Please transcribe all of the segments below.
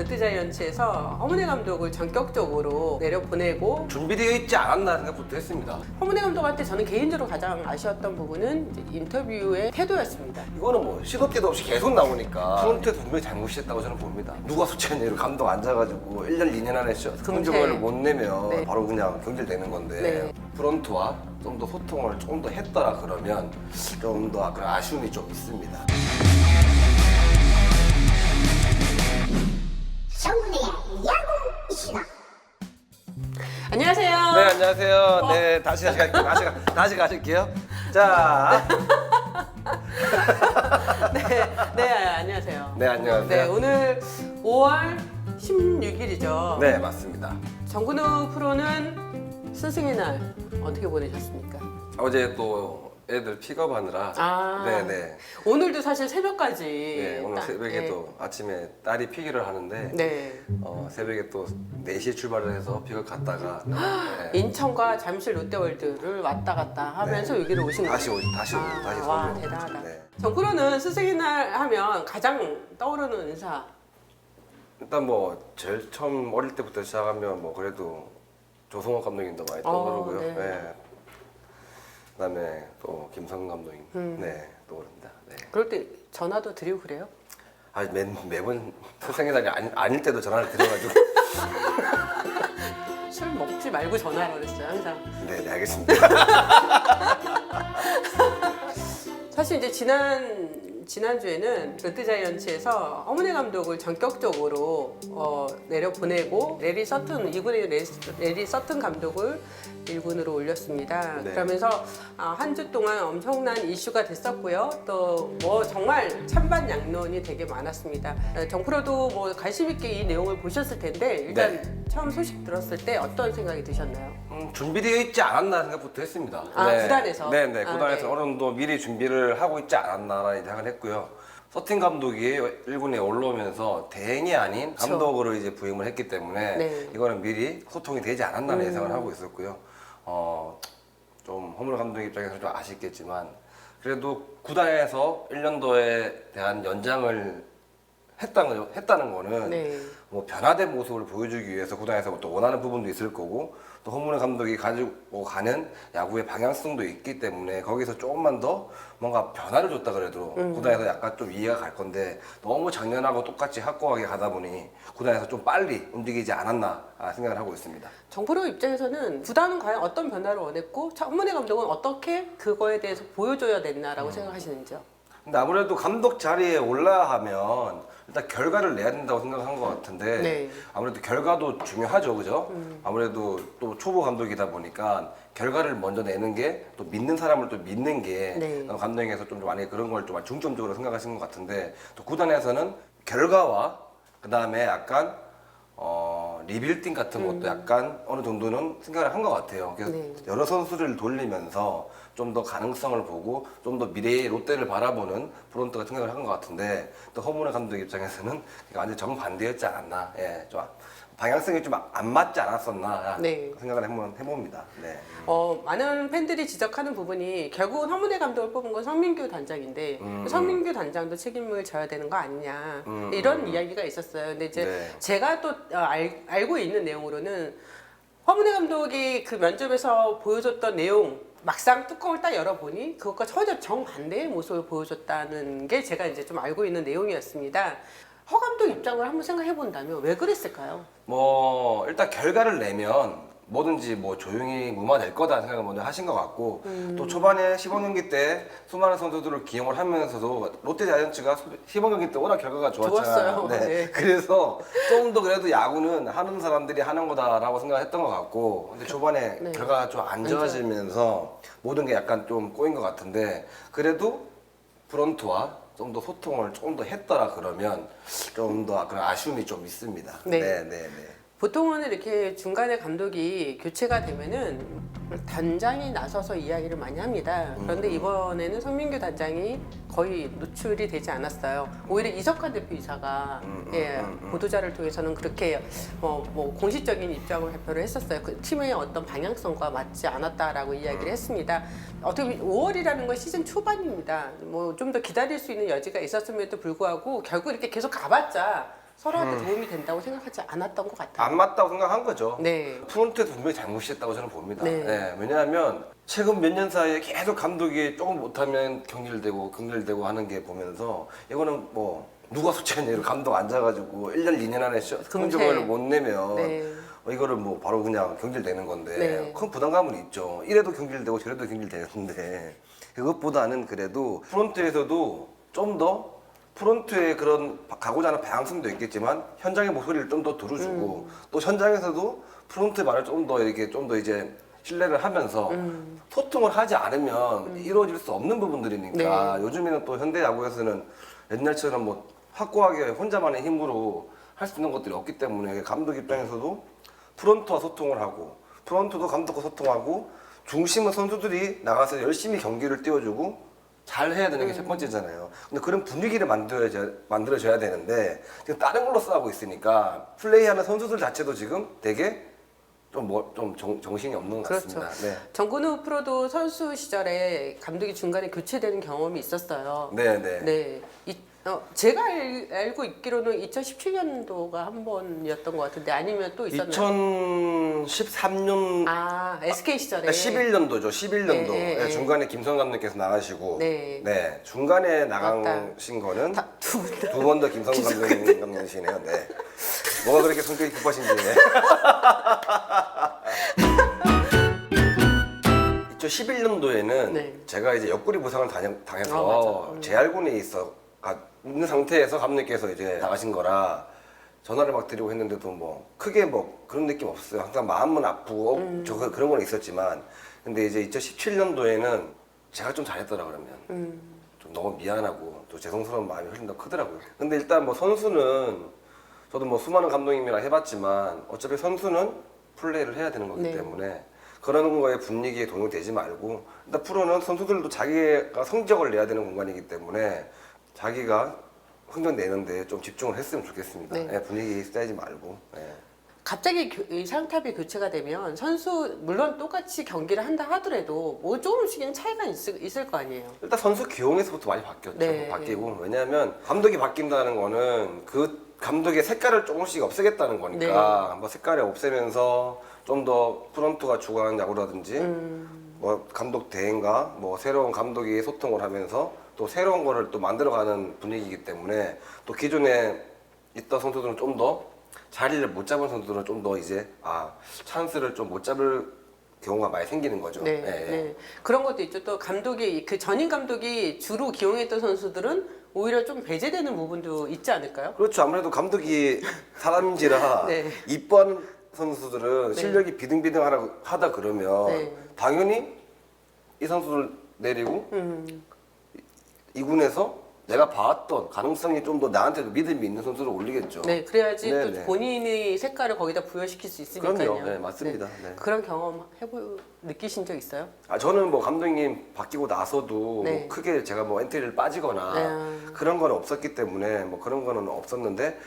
롯데자이언츠에서 허문회 감독을 전격적으로 내려보내고 준비되어 있지 않았나 생각부터 했습니다. 허문회 감독한테 저는 개인적으로 가장 아쉬웠던 부분은 이제 인터뷰의 태도였습니다. 이거는 뭐 시도 때도 없이 계속 나오니까 프론트에도 분명히 잘못했다고 저는 봅니다. 누가 예로 감독 앉아가지고 1년 2년 안에 성적을 못 내면 네. 바로 그냥 경질되는 건데 네. 프론트와 좀 더 소통을 좀더 했더라 그러면 좀더 그런 아쉬움이 좀 있습니다. 안녕하세요. 네 다시 다시 갈게요. 다시 가- 다시 가실게요. 자, 네, 네, 안녕하세요. 네 안녕하세요. 네, 오늘 5월 16일이죠. 네 맞습니다. 정근우 프로는 스승의 날 어떻게 보내셨습니까? 어제 또 애들 픽업하느라 아. 네네 오늘도 사실 새벽까지. 네, 오늘 딱, 새벽에 네. 또 아침에 딸이 피기를 하는데 네. 어, 새벽에 또 4시에 출발을 해서 픽업 갔다가 네. 인천과 잠실 롯데월드를 왔다 갔다 하면서 여기를 오신 거예요. 다시 오 다시 오 아, 다시 와, 서울로 대단하다. 네. 정프로는 스승의 날 하면 가장 떠오르는 은사. 일단 뭐 제일 처음 어릴 때부터 시작하면 뭐 그래도 조성호 감독님도 많이 어, 떠오르고요. 네. 네. 그다음에 또 김성 감독님 음. 네 떠오릅니다. 네. 그럴 때 전화도 드리고 그래요? 아 매, 매번 선생의 날이 아니, 아닐 때도 전화를 드려가지고 술 먹지 말고 전화하라고 그랬어요, 항상. 네, 네 알겠습니다. 사실 이제 지난 지난주에는 롯데 자이언츠에서 허문회 감독을 전격적으로 어, 내려보내고 레리 서튼 2군의 레리, 레리 서튼 감독을 1군으로 올렸습니다. 네. 그러면서 아, 한주 동안 엄청난 이슈가 됐었고요. 또 뭐 정말 찬반 양론이 되게 많았습니다. 어, 정프로도 뭐 관심 있게 이 내용을 보셨을 텐데 일단 네. 처음 소식 들었을 때 어떤 생각이 드셨나요? 음, 준비되어 있지 않았나 생각부터 했습니다. 아, 구단에서? 네, 네, 아, 구단에서 네. 어느 정도 미리 준비를 하고 있지 않았나라는 생각을 했고요. 서틴 감독이 1군에 올라오면서 대행이 아닌. 감독으로 이제 부임을 했기 때문에 네. 음. 이거는 미리 소통이 되지 않았나는 예상을 하고 있었고요. 어, 좀 허물 감독 입장에서 좀 아쉽겠지만 그래도 구단에서 1년도에 대한 연장을 했다는, 했다는 거는 네. 뭐 변화된 모습을 보여주기 위해서 구단에서 또 원하는 부분도 있을 거고 또 허문회 감독이 가지고 가는 야구의 방향성도 있기 때문에 거기서 조금만 더 뭔가 변화를 줬다 그래도 구단에서 약간 좀 이해가 갈 건데 너무 작년하고 똑같이 확고하게 가다 보니 구단에서 좀 빨리 움직이지 않았나 아, 생각을 하고 있습니다. 정프로 입장에서는 구단은 과연 어떤 변화를 원했고 천문희 감독은 어떻게 그거에 대해서 보여줘야 됐나라고 음. 생각하시는지요? 근데 아무래도 감독 자리에 올라가면 일단 결과를 내야 된다고 생각한 것 같은데 네. 아무래도 결과도 중요하죠, 그죠? 음. 아무래도 또 초보 감독이다 보니까 결과를 먼저 내는 게 또 믿는 사람을 또 믿는 게 네. 어, 감독에서 좀 많이 그런 걸 좀 중점적으로 생각하신 것 같은데 또 구단에서는 결과와 그 다음에 약간 어, 리빌딩 같은 것도 약간 어느 정도는 생각을 한 것 같아요. 그래서 네. 여러 선수를 돌리면서 좀 더 가능성을 보고 좀 더 미래의 롯데를 바라보는 프론트가 생각을 한 것 같은데 또 허문회 감독 입장에서는 완전 정반대였지 않았나. 예, 좀 방향성이 좀 안 맞지 않았었나 네. 생각을 한번 해봅니다. 네. 어, 많은 팬들이 지적하는 부분이 결국은 허문회 감독을 뽑은 건 성민규 단장인데 음, 성민규 단장도 책임을 져야 되는 거 아니냐 음, 이런 음. 이야기가 있었어요. 근데 이제 네. 제가 또 어, 알, 알고 있는 내용으로는 허문회 감독이 그 면접에서 보여줬던 내용 막상 뚜껑을 딱 열어보니 그것과 전혀 정반대의 모습을 보여줬다는 게 제가 이제 좀 알고 있는 내용이었습니다. 허 감독 입장을 한번 생각해 본다면 왜 그랬을까요? 뭐 일단 결과를 내면 뭐든지 뭐 조용히 무마될 거다 생각을 먼저 하신 것 같고 음. 또 초반에 15경기 때 수많은 선수들을 기용을 하면서도 롯데 자이언츠가 15경기 때 워낙 결과가 좋았잖아요. 좋았어요. 네. 네. 그래서 좀 더 그래도 야구는 하는 사람들이 하는 거다라고 생각했던 것 같고 근데 초반에 네. 결과가 좀 안 좋아지면서 모든 게 약간 좀 꼬인 것 같은데 그래도 프론트와 좀 더 소통을 조금 더 했더라 그러면 좀 더 그런 아쉬움이 좀 있습니다. 네. 네, 네, 네. 보통은 이렇게 중간에 감독이 교체가 되면은 단장이 나서서 이야기를 많이 합니다. 그런데 음. 이번에는 성민규 단장이 거의 노출이 되지 않았어요. 오히려 이석환 대표 이사가 음, 음, 예, 음, 음. 보도자를 통해서는 그렇게 뭐, 뭐 공식적인 입장을 발표를 했었어요. 그 팀의 어떤 방향성과 맞지 않았다라고 이야기를 음. 했습니다. 어떻게 보면 5월이라는 건 시즌 초반입니다. 뭐 좀 더 기다릴 수 있는 여지가 있었음에도 불구하고 결국 이렇게 계속 가봤자 서로한테 도움이 된다고 생각하지 않았던 것 같아요. 안 맞다고 생각한 거죠. 네. 프론트에도 분명히 잘못했다고 저는 봅니다. 네. 네, 왜냐하면 최근 몇 년 사이에 계속 감독이 조금 못하면 경질되고 경질되고 하는 게 보면서 이거는 뭐 누가 솔직한 예로 감독 앉아가지고 1년 2년 안에 시- 성적을 못 내면 네. 어, 이거를 뭐 바로 그냥 경질되는 건데 네. 큰 부담감은 있죠. 이래도 경질되고 저래도 경질되는데 그것보다는 그래도 프론트에서도 좀더 프론트의 그런 가고자 하는 방향성도 있겠지만 현장의 목소리를 좀 더 들어주고 음. 또 현장에서도 프론트 말을 좀 더 이렇게 좀 더 이제 신뢰를 하면서 음. 소통을 하지 않으면 이루어질 수 없는 부분들이니까 네. 요즘에는 또 현대 야구에서는 옛날처럼 뭐 확고하게 혼자만의 힘으로 할 수 있는 것들이 없기 때문에 감독 입장에서도 프론트와 소통을 하고 프론트도 감독과 소통하고 중심은 선수들이 나가서 열심히 경기를 띄워주고 잘 해야 되는 게 첫 번째잖아요. 근데 그런 분위기를 만들어야 만들어줘야 되는데 지금 다른 걸로 싸우고 있으니까 플레이하는 선수들 자체도 지금 되게 좀 뭐 좀 정신이 없는 것 그렇죠. 같습니다. 네. 정근우 프로도 선수 시절에 감독이 중간에 교체되는 경험이 있었어요. 네, 네. 네. 이, 어, 제가 알, 알고 있기로는 2017년도가 한 번이었던 것 같은데 아니면 또 있었나요? 2013년 아, SK 시절에. 11년도죠. 11년도. 네, 네, 네. 중간에 김성 감독께서 나가시고 네. 중간에 맞다. 나가신 거는 다- 두 분. 다. 두 번 더 김성 감독님 감독이시네요. 네. 뭐가 그렇게 성격이 급하신지. 2011년도에는 네. 제가 이제 옆구리 부상을 당해- 당해서 아, 맞아. 음. 재활군에 있어 가- 있는 상태에서 감독님께서 이제 나가신 거라 전화를 막 드리고 했는데도 뭐 크게 뭐 그런 느낌 없었어요. 항상 마음은 아프고 음. 저 그런 건 있었지만 근데 이제 2017년도에는 제가 좀 잘했더라 그러면 음. 좀 너무 미안하고 또 죄송스러운 마음이 훨씬 더 크더라고요. 근데 일단 뭐 선수는 저도 뭐 수많은 감독님이랑 해봤지만 어차피 선수는 플레이를 해야 되는 거기 네. 때문에 그런 거에 분위기에 동요되지 말고 일단 프로는 선수들도 자기가 성적을 내야 되는 공간이기 때문에 자기가 성적 내는데 좀 집중을 했으면 좋겠습니다. 네. 예, 분위기 쌓이지 말고. 예. 갑자기 교- 이 상탑이 교체가 되면 선수 물론 똑같이 경기를 한다 하더라도 뭐 조금씩은 차이가 있을, 있을 거 아니에요. 일단 선수 기용에서부터 많이 바뀌었죠. 네. 바뀌고 왜냐하면 감독이 바뀐다는 거는 그 감독의 색깔을 조금씩 없애겠다는 거니까 뭐 색깔을 없애면서 좀 더 프런트가 주관하는 야구라든지 음. 뭐 감독 대행과 뭐 새로운 감독이 소통을 하면서 또 새로운 거를 또 만들어가는 분위기이기 때문에 또 기존에 있던 선수들은 좀 더 자리를 못 잡은 선수들은 좀 더 이제 아 찬스를 좀 못 잡을 경우가 많이 생기는 거죠. 네, 예, 예. 네. 그런 것도 있죠. 또 감독이 그 전임 감독이 주로 기용했던 선수들은 오히려 좀 배제되는 부분도 있지 않을까요? 그렇죠. 아무래도 감독이 사람인지라 네. 이번 선수들은 실력이 비등비등하다 하다 그러면 네. 당연히 이 선수를 내리고 음. 이 군에서 내가 봐왔던 가능성이 좀 더 나한테도 믿음이 있는 선수를 올리겠죠. 네, 그래야지 네, 또 네. 본인의 색깔을 거기다 부여시킬 수 있으니까요. 그럼요. 네, 맞습니다. 네. 그런 경험 해보 느끼신 적 있어요? 아, 저는 뭐 감독님 바뀌고 나서도 네. 뭐 크게 제가 뭐 엔트리를 빠지거나 네. 그런 건 없었기 때문에 뭐 그런 거는 없었는데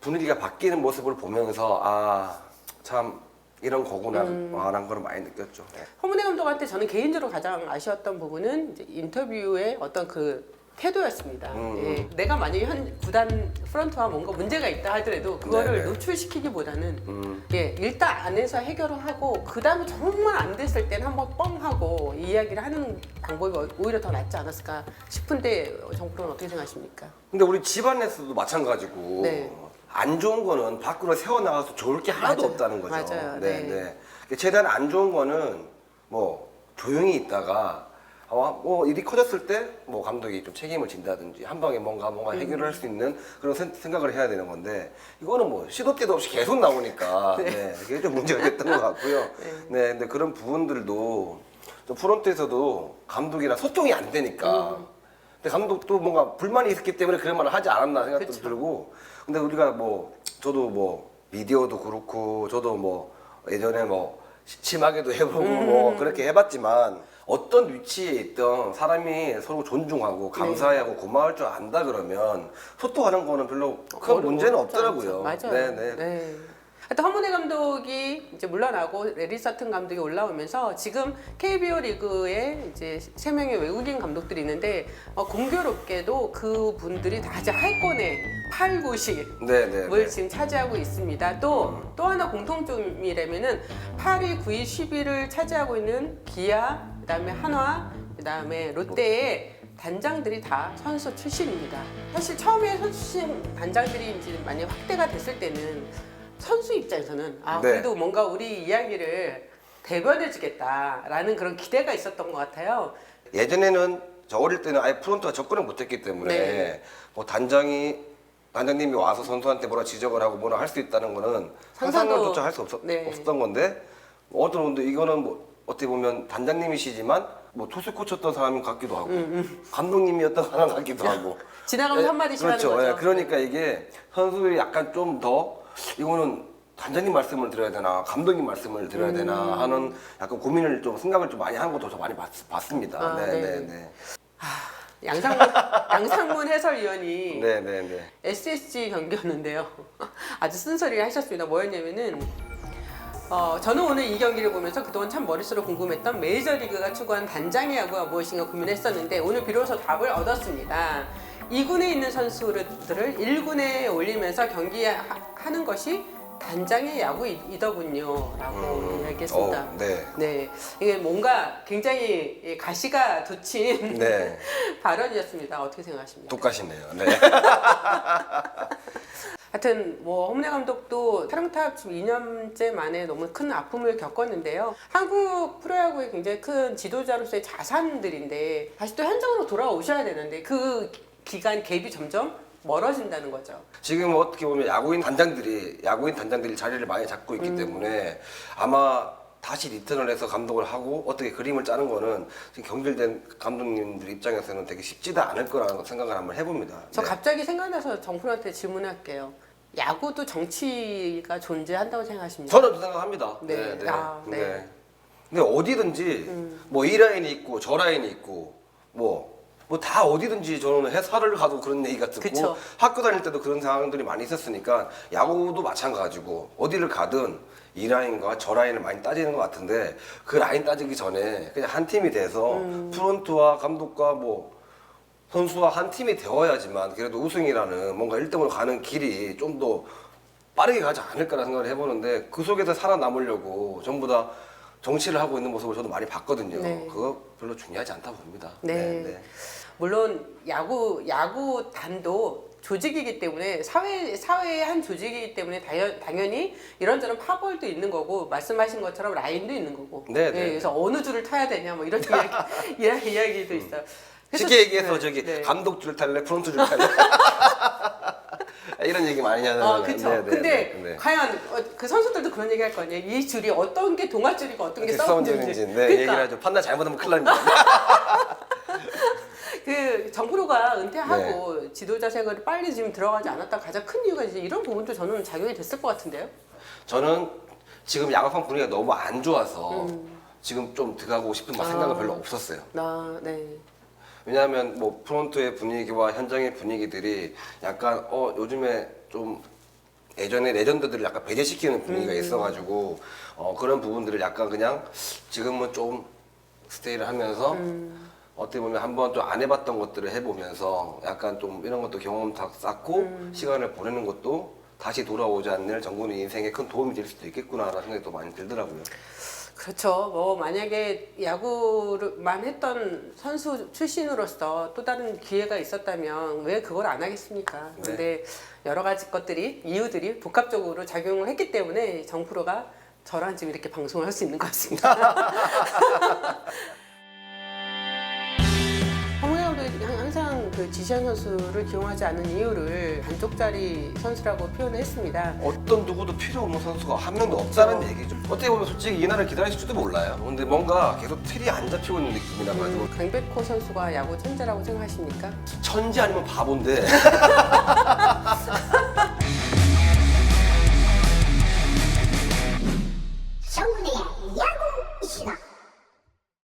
분위기가 바뀌는 모습을 보면서 아 참 이런 거구나 음. 라는 걸 많이 느꼈죠. 네. 허문회 감독한테 저는 개인적으로 가장 아쉬웠던 부분은 이제 인터뷰의 어떤 그 태도였습니다. 음, 예, 내가 만약에 현 구단 프런트와 뭔가 문제가 있다 하더라도 그거를 네네. 노출시키기보다는 음. 예, 일단 안에서 해결을 하고 그 다음에 정말 안 됐을 때는 한번 뻥 하고 이야기를 하는 방법이 오히려 더 낫지 않았을까 싶은데 정프로는 어떻게 생각하십니까? 근데 우리 집안에서도 마찬가지고 네. 안 좋은 거는 밖으로 세워 나가서 좋을 게 하나도 맞아요. 없다는 거죠. 맞아요. 네, 네. 네. 최대한 안 좋은 거는 뭐 조용히 있다가 어, 뭐 일이 커졌을 때 뭐 감독이 좀 책임을 진다든지 한 방에 뭔가 뭔가 음. 해결을 할수 있는 그런 sen- 생각을 해야 되는 건데 이거는 뭐 시도 때도 없이 계속 나오니까 네. 그게 좀 문제가 됐던 것 같고요. 네. 근데 그런 부분들도 좀 프론트에서도 감독이랑 소통이 안 되니까 음. 근데 감독도 뭔가 불만이 있었기 때문에 그런 말을 하지 않았나 생각도 그쵸. 들고 근데 우리가 뭐 저도 뭐 미디어도 그렇고 저도 뭐 예전에 뭐 시침하게도 해보고 음. 뭐 그렇게 해봤지만 어떤 위치에 있던 사람이 서로 존중하고 감사해하고 고마울 줄 안다 그러면 소통하는 거는 별로 큰 어려- 문제는 없더라고요. 맞아요. 네, 네. 하여튼 허문회 감독이 이제 물러나고 레리 서튼 감독이 올라오면서 지금 KBO 리그에 이제 세 명의 외국인 감독들이 있는데 어, 공교롭게도 그 분들이 다 이제 하위권에 8, 9시 네, 네. 을 네. 지금 차지하고 있습니다. 또, 또 하나 공통점이라면은 8위, 9위, 10위를 차지하고 있는 기아, 그 다음에 한화, 그 다음에 롯데의 단장들이 다 선수 출신입니다. 사실 처음에 선수 출신 단장들이 이제 많이 확대가 됐을 때는 선수 입장에서는 아, 네. 그래도 뭔가 우리 이야기를 대변해 주겠다라는 그런 기대가 있었던 것 같아요. 예전에는 저 어릴 때는 아예 프론트가 접근을 못했기 때문에 네. 뭐 단장이 단장님이 와서 선수한테 뭐라 지적을 하고 뭐라 할 수 있다는 거는 상상도- 상상조차 할 수 없었, 네. 없었던 건데 뭐 어떤 분들 이거는 뭐 어떻게 보면 단장님이시지만 뭐 투수 코쳤던 사람 같기도 하고 감독님이었던 사람 같기도 하고 음, 지나가면서 예, 한마디씩 그렇죠. 하는 거죠. 예, 그러니까 이게 선수들이 약간 좀 더 이거는 단장님 말씀을 들어야 되나 감독님 말씀을 들어야 음. 되나 하는 약간 고민을 좀 생각을 좀 많이 하는 것도 저 많이 봤, 봤습니다. 아, 네, 네. 네, 네. 양상문, 양상문 해설위원이 네, 네, 네. SSG 경기였는데요. 아주 쓴소리를 하셨습니다. 뭐였냐면은 어, 저는 오늘 이 경기를 보면서 그동안 참 머릿속으로 궁금했던 메이저리그가 추구한 단장의 야구가 무엇인가 고민했었는데 오늘 비로소 답을 얻었습니다. 2군에 있는 선수들을 1군에 올리면서 경기하는 것이 단장의 야구이더군요. 라고 이야기했습니다. 어, 네. 네. 이게 뭔가 굉장히 가시가 돋친 네. 발언이었습니다. 어떻게 생각하십니까? 똑같이네요. 네. 하여튼 뭐 홈레 감독도 타령탑 지금 2년째 만에 너무 큰 아픔을 겪었는데요. 한국 프로야구의 굉장히 큰 지도자로서의 자산들인데 다시 또 현장으로 돌아오셔야 되는데 그 기간 갭이 점점 멀어진다는 거죠. 지금 어떻게 보면 야구인 단장들이 야구인 단장들이 자리를 많이 잡고 있기 때문에 아마 다시 리턴을 해서 감독을 하고 어떻게 그림을 짜는 거는 지금 경질된 감독님들 입장에서는 되게 쉽지도 않을 거라는 생각을 한번 해봅니다. 저 네. 갑자기 생각나서 정프로한테 질문할게요. 야구도 정치가 존재한다고 생각하십니까? 저는 그 생각합니다. 네. 네, 네. 아, 네. 음. 네. 근데 어디든지 뭐 이 라인이 있고 저 라인이 있고 뭐 뭐 다 어디든지 저는 회사를 가도 그런 얘기가 듣고 그쵸. 학교 다닐 때도 그런 상황들이 많이 있었으니까 야구도 마찬가지고 어디를 가든 이 라인과 저 라인을 많이 따지는 것 같은데 그 라인 따지기 전에 그냥 한 팀이 돼서 음. 프론트와 감독과 뭐 선수와 한 팀이 되어야지만 그래도 우승이라는 뭔가 1등으로 가는 길이 좀 더 빠르게 가지 않을까라는 생각을 해보는데 그 속에서 살아남으려고 전부 다 정치를 하고 있는 모습을 저도 많이 봤거든요. 네. 그거 별로 중요하지 않다고 봅니다. 네. 물론 야구 야구단도 조직이기 때문에 사회 사회의 한 조직이기 때문에 당연, 당연히 이런저런 파벌도 있는 거고 말씀하신 것처럼 라인도 있는 거고. 네, 네. 그래서 어느 줄을 타야 되냐 뭐 이런 이야기 이야기도 있어요. 그래서- 쉽게 얘기해서 네, 저기 네. 감독 줄 탈래, 프론트 줄 탈래 이런 얘기 많이 하잖아요. 어, 그렇죠. 네, 네, 근데 네, 네. 과연 어, 그 선수들도 그런 얘기 할 거 아니에요. 이 줄이 어떤 게 동아줄이고 어떤 게 싸움줄인지. 네, 얘기를 하죠. 판단 잘못하면 큰일 납니다. 그 정프로가 은퇴하고 네. 지도자 생활을 빨리 지금 들어가지 않았다 가장 큰 이유가 이제 이런 부분도 저는 작용이 됐을 것 같은데요. 저는 지금 야구판 분위기가 너무 안 좋아서 지금 좀 들어가고 싶은 막 생각은 음. 아. 별로 없었어요. 나 네. 왜냐하면 뭐 프론트의 분위기와 현장의 분위기들이 약간 어 요즘에 좀 예전에 레전드들을 약간 배제시키는 분위기가 있어가지고 어 그런 부분들을 약간 그냥 지금은 좀 스테이를 하면서 어떻게 보면 한번 좀 안 해봤던 것들을 해보면서 약간 좀 이런 것도 경험 다 쌓고 시간을 보내는 것도 다시 돌아오지 않는 정군의 인생에 큰 도움이 될 수도 있겠구나라는 생각이 또 많이 들더라고요. 그렇죠. 뭐 만약에 야구만 했던 선수 출신으로서 또 다른 기회가 있었다면 왜 그걸 안 하겠습니까? 네. 근데 여러 가지 것들이 이유들이 복합적으로 작용을 했기 때문에 정프로가 저랑 지금 이렇게 방송을 할 수 있는 것 같습니다. 그 지시한 선수를 기용하지 않는 이유를 반쪽짜리 선수라고 표현을 했습니다. 어떤 누구도 필요 없는 선수가 한 명도 없다는 얘기죠. 어떻게 보면 솔직히 이 날을 기다리실지도 몰라요. 근데 뭔가 계속 틀이 안 잡히고 있는 느낌이라 가지고 음, 강백호 선수가 야구 천재라고 생각하십니까? 천지 아니면 바본데